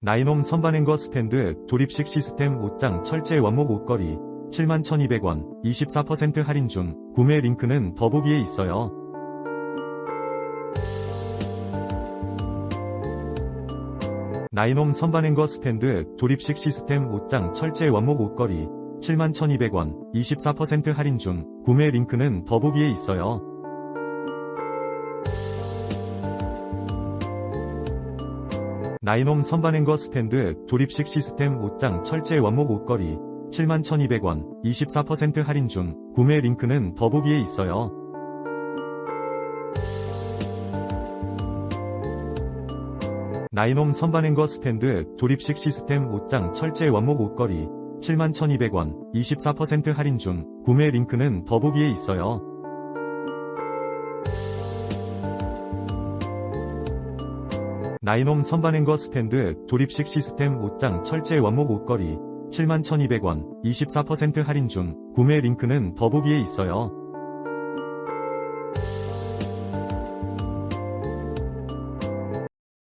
나이놈 선반행거 스탠드 조립식 시스템 옷장 철제 원목 옷걸이 71,200원 24% 할인 중 구매 링크는 더보기에 있어요. 나이놈 선반행거 스탠드 조립식 시스템 옷장 철제 원목 옷걸이 71,200원 24% 할인 중 구매 링크는 더보기에 있어요. 나이놈 선반행거 스탠드 조립식 시스템 옷장 철제 원목 옷걸이 71,200원 24% 할인 중 구매 링크는 더보기에 있어요. 나이놈 선반행거 스탠드 조립식 시스템 옷장 철제 원목 옷걸이 71,200원 24% 할인 중 구매 링크는 더보기에 있어요. 나이놈 선반행거 스탠드 조립식 시스템 옷장 철제 원목 옷걸이 71,200원 24% 할인 중 구매 링크는 더보기에 있어요.